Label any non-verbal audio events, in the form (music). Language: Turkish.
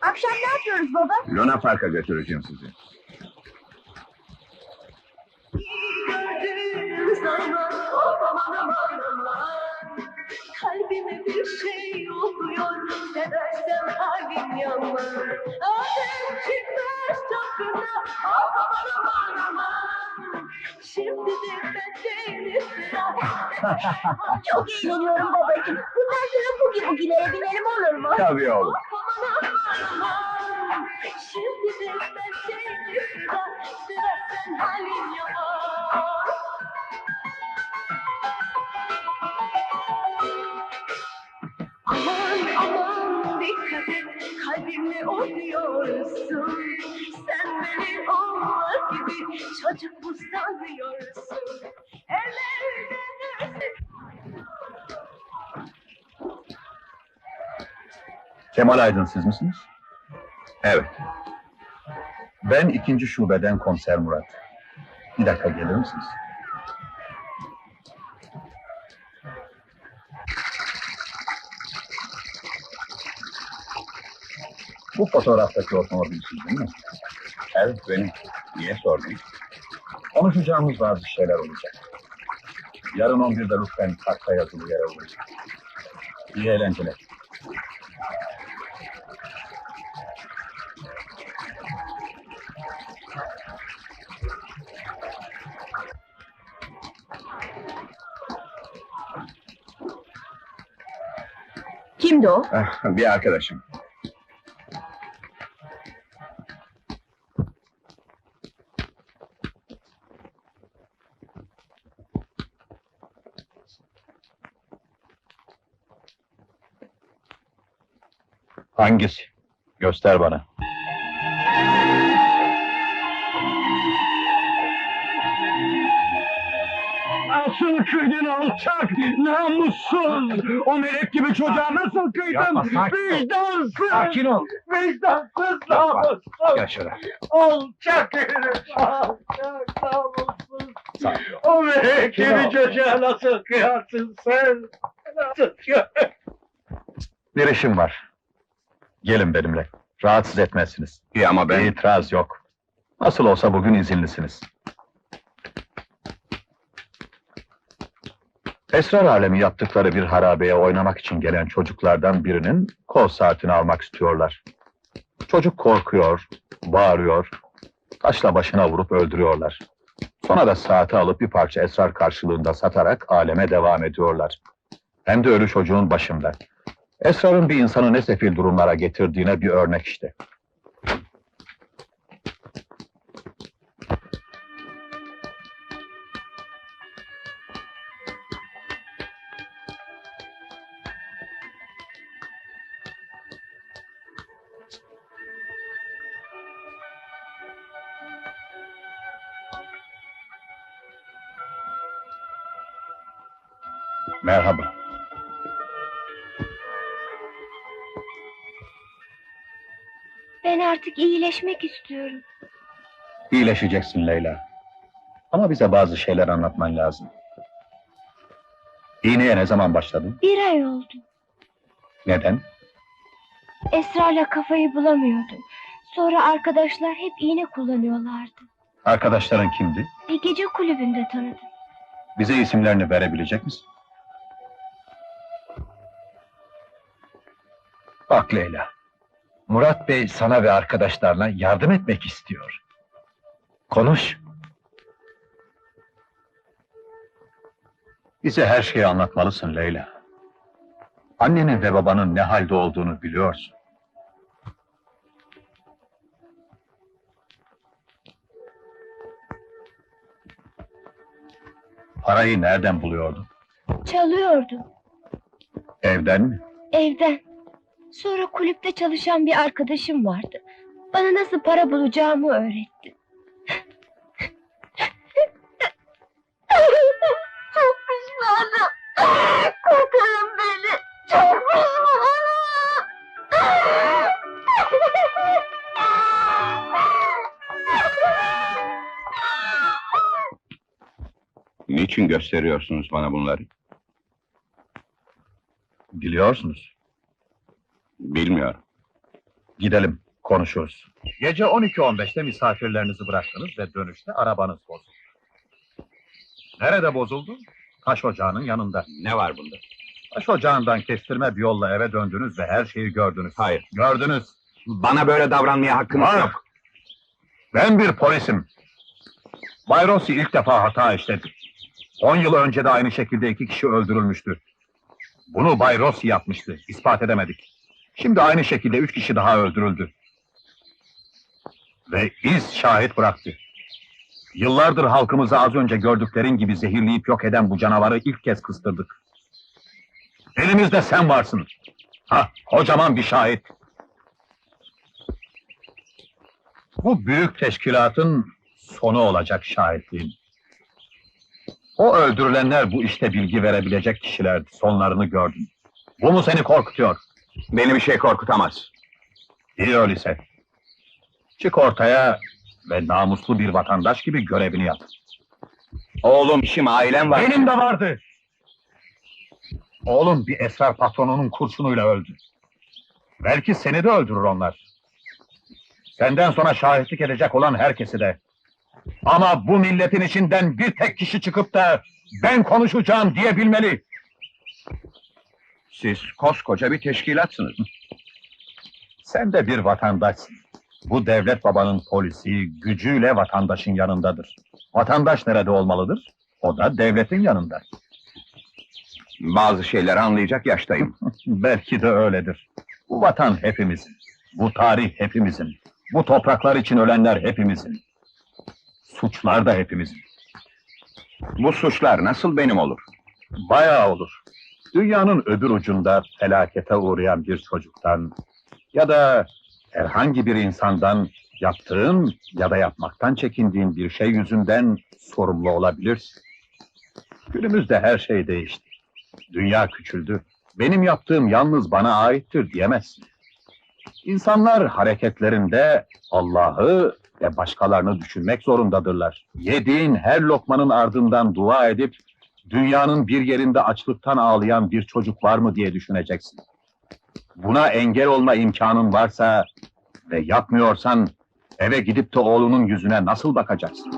Akşam ne yapıyoruz baba? Luna Park'a götüreceğim sizi. Kalbime bir şey oluyor Seversem halim yaman Adem çıkmaz çapkına Aman aman aman sıra Çok eğleniyorum babacığım. Bundan sonra bugi bugilere binelim olur mu? Tabii oğlum. Şimdi de benden sıra Seversen halim yaman kalbimle oynuyorsun Sen beni onlar gibi çocuk mu sanıyorsun Ellerinden Kemal Aydın siz misiniz? Evet. Ben ikinci şubeden komiser Murat. Bir dakika gelir misiniz? Bu fotoğraftaki otomobil sizin mi? Evet benim. Niye sordun? Konuşacağımız bazı şeyler olacak. Yarın 11'de lütfen kartta yazılı yere uğrayın. İyi eğlenceler. Kimdi o? Eh, bir arkadaşım. Hangisi? Göster bana. Nasıl kıydın alçak, namussuz! O melek gibi çocuğa nasıl kıydın? Yapma, sakin ol. Vicdansız! Sakin ol. Vicdansız, Yapma. namussuz! Gel. Alçak herif! Alçak, namussuz! Sakin O melek gibi ol. çocuğa nasıl kıyarsın sen? Nasıl kıyarsın? Bir işim var. Gelin benimle. Rahatsız etmezsiniz. İyi ama ben... İtiraz yok. Nasıl olsa bugün izinlisiniz. Esrar alemi yaptıkları bir harabeye oynamak için gelen çocuklardan birinin kol saatini almak istiyorlar. Çocuk korkuyor, bağırıyor, taşla başına vurup öldürüyorlar. Sonra da saati alıp bir parça esrar karşılığında satarak aleme devam ediyorlar. Hem de ölü çocuğun başında. Esrarın bir insanı ne sefil durumlara getirdiğine bir örnek işte. Merhaba. Ben artık iyileşmek istiyorum. İyileşeceksin Leyla. Ama bize bazı şeyler anlatman lazım. İğneye ne zaman başladın? Bir ay oldu. Neden? Esrarla kafayı bulamıyordum. Sonra arkadaşlar hep iğne kullanıyorlardı. Arkadaşların kimdi? Bir gece kulübünde tanıdım. Bize isimlerini verebilecek misin? Bak Leyla, Murat Bey sana ve arkadaşlarına yardım etmek istiyor. Konuş. Bize her şeyi anlatmalısın Leyla. Annenin ve babanın ne halde olduğunu biliyorsun. Parayı nereden buluyordun? Çalıyordum. Evden mi? Evden. Sonra kulüpte çalışan bir arkadaşım vardı. Bana nasıl para bulacağımı öğretti. Çok pişmanım. Kurtarın beni. Çok Niçin gösteriyorsunuz bana bunları? Biliyorsunuz. Bilmiyorum. Gidelim, konuşuruz. Gece 12.15'te misafirlerinizi bıraktınız ve dönüşte arabanız bozuldu. Nerede bozuldu? Taş ocağının yanında. Ne var bunda? Taş ocağından kestirme bir yolla eve döndünüz ve her şeyi gördünüz. Hayır. Gördünüz. Bana böyle davranmaya hakkınız Var. yok. Ben bir polisim. Bay Rossi ilk defa hata işledi. 10 yıl önce de aynı şekilde iki kişi öldürülmüştü. Bunu Bay Rossi yapmıştı. İspat edemedik. Şimdi aynı şekilde üç kişi daha öldürüldü. Ve iz şahit bıraktı. Yıllardır halkımızı az önce gördüklerin gibi zehirleyip yok eden bu canavarı ilk kez kıstırdık. Elimizde sen varsın. Ha, kocaman bir şahit. Bu büyük teşkilatın sonu olacak şahitliğin. O öldürülenler bu işte bilgi verebilecek kişilerdi. Sonlarını gördüm. Bu mu seni korkutuyor? Beni bir şey korkutamaz. İyi öyleyse. Çık ortaya ve namuslu bir vatandaş gibi görevini yap. Oğlum, işim, ailem var. Benim de vardı. Oğlum bir esrar patronunun kurşunuyla öldü. Belki seni de öldürür onlar. Senden sonra şahitlik edecek olan herkesi de. Ama bu milletin içinden bir tek kişi çıkıp da ben konuşacağım diyebilmeli. Siz koskoca bir teşkilatsınız. Sen de bir vatandaşsın. Bu devlet babanın polisi gücüyle vatandaşın yanındadır. Vatandaş nerede olmalıdır? O da devletin yanında. Bazı şeyleri anlayacak yaştayım. (laughs) Belki de öyledir. Bu vatan hepimizin. Bu tarih hepimizin. Bu topraklar için ölenler hepimizin. Suçlar da hepimizin. Bu suçlar nasıl benim olur? Bayağı olur. Dünyanın öbür ucunda felakete uğrayan bir çocuktan ya da herhangi bir insandan yaptığın ya da yapmaktan çekindiğin bir şey yüzünden sorumlu olabilirsin. Günümüzde her şey değişti. Dünya küçüldü. Benim yaptığım yalnız bana aittir diyemezsin. İnsanlar hareketlerinde Allah'ı ve başkalarını düşünmek zorundadırlar. Yediğin her lokmanın ardından dua edip dünyanın bir yerinde açlıktan ağlayan bir çocuk var mı diye düşüneceksin. Buna engel olma imkanın varsa ve yapmıyorsan eve gidip de oğlunun yüzüne nasıl bakacaksın?